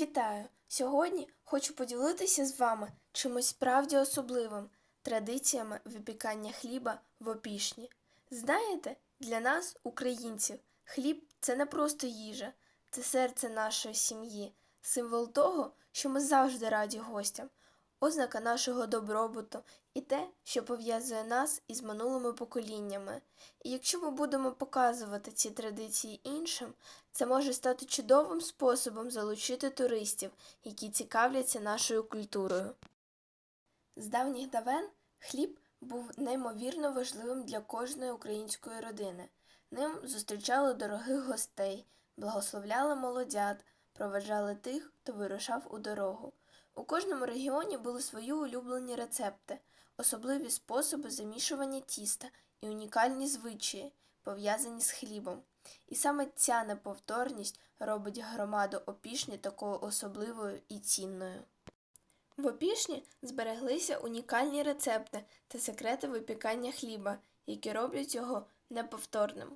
Вітаю! Сьогодні хочу поділитися з вами чимось справді особливим традиціями випікання хліба в опішні. Знаєте, для нас, українців, хліб це не просто їжа, це серце нашої сім'ї, символ того, що ми завжди раді гостям, ознака нашого добробуту і те, що пов'язує нас із минулими поколіннями. І якщо ми будемо показувати ці традиції іншим, це може стати чудовим способом залучити туристів, які цікавляться нашою культурою. З давніх давен хліб був неймовірно важливим для кожної української родини. Ним зустрічали дорогих гостей, благословляли молодят, проведжали тих, хто вирушав у дорогу. У кожному регіоні були свої улюблені рецепти, особливі способи замішування тіста і унікальні звичаї, пов'язані з хлібом. І саме ця неповторність робить громаду опішні такою особливою і цінною. В опішні збереглися унікальні рецепти та секрети випікання хліба, які роблять його неповторним.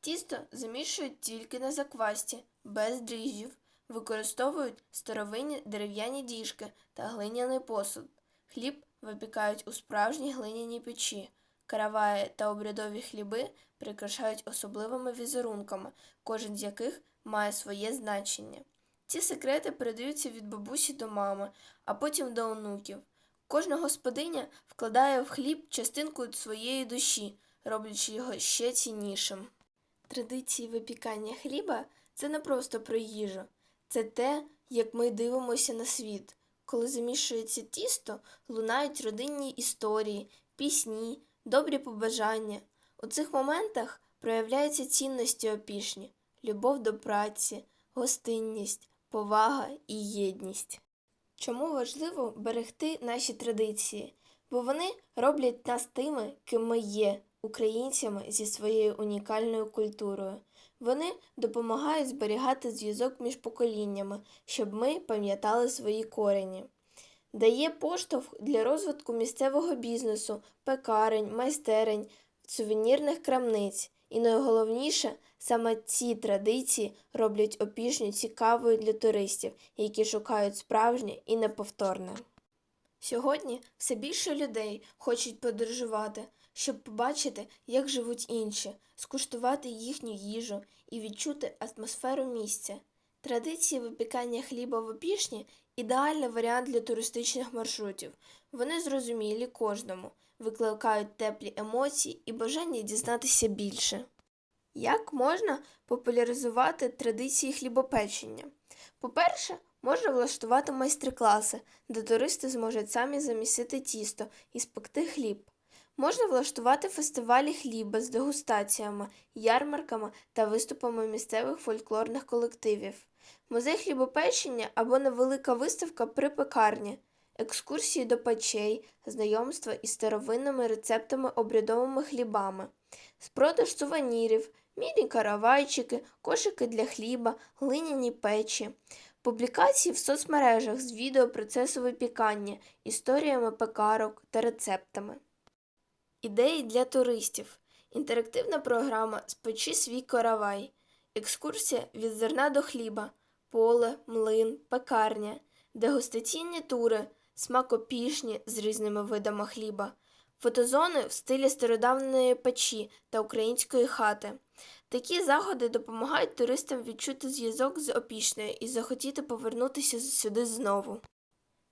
Тісто замішують тільки на заквасті, без дріжджів, використовують старовинні дерев'яні діжки та глиняний посуд. Хліб випікають у справжній глиняній печі. Караваї та обрядові хліби прикрашають особливими візерунками, кожен з яких має своє значення. Ці секрети передаються від бабусі до мами, а потім до онуків. Кожна господиня вкладає в хліб частинку своєї душі, роблячи його ще ціннішим. Традиції випікання хліба це не просто про їжу, це те, як ми дивимося на світ. Коли замішується тісто, лунають родинні історії, пісні, добрі побажання. У цих моментах проявляються цінності опішні, любов до праці, гостинність, повага і єдність. Чому важливо берегти наші традиції? Бо вони роблять нас тими, ким ми є, українцями зі своєю унікальною культурою. Вони допомагають зберігати зв'язок між поколіннями, щоб ми пам'ятали свої корені. Дає поштовх для розвитку місцевого бізнесу, пекарень, майстерень, сувенірних крамниць. І найголовніше, саме ці традиції роблять опішню цікавою для туристів, які шукають справжнє і неповторне. Сьогодні все більше людей хочуть подорожувати, щоб побачити, як живуть інші, скуштувати їхню їжу і відчути атмосферу місця. Традиції випікання хліба в опішні ідеальний варіант для туристичних маршрутів. Вони зрозумілі кожному, викликають теплі емоції і бажання дізнатися більше. Як можна популяризувати традиції хлібопечення? По-перше, можна влаштувати майстер-класи, де туристи зможуть самі замісити тісто і спекти хліб. Можна влаштувати фестивалі хліба з дегустаціями, ярмарками та виступами місцевих фольклорних колективів, музей хлібопечення або невелика виставка при пекарні, екскурсії до печей, знайомства із старовинними рецептами обрядовими хлібами, спродаж сувенірів, мілі каравайчики, кошики для хліба, глиняні печі. Публікації в соцмережах з відео процесу випікання, історіями пекарок та рецептами. Ідеї для туристів. Інтерактивна програма Спечи свій каравай. Екскурсія від зерна до хліба, поле, млин, пекарня, дегустаційні тури, смакопішні з різними видами хліба, фотозони в стилі стародавньої печі та української хати. Такі заходи допомагають туристам відчути зв'язок з опішнею і захотіти повернутися сюди знову.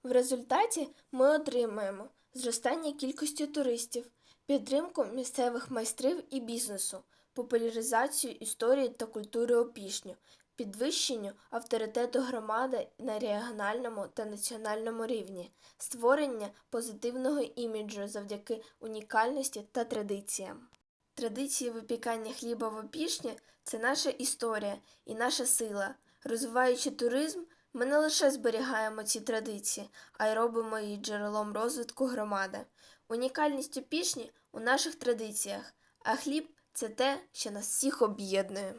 В результаті ми отримаємо зростання кількості туристів, підтримку місцевих майстрів і бізнесу, популяризацію історії та культури опішню, підвищенню авторитету громади на регіональному та національному рівні, створення позитивного іміджу завдяки унікальності та традиціям. Традиції випікання хліба в опішні це наша історія і наша сила. Розвиваючи туризм, ми не лише зберігаємо ці традиції, а й робимо її джерелом розвитку громади. Унікальність опішні у наших традиціях, а хліб це те, що нас всіх об'єднує.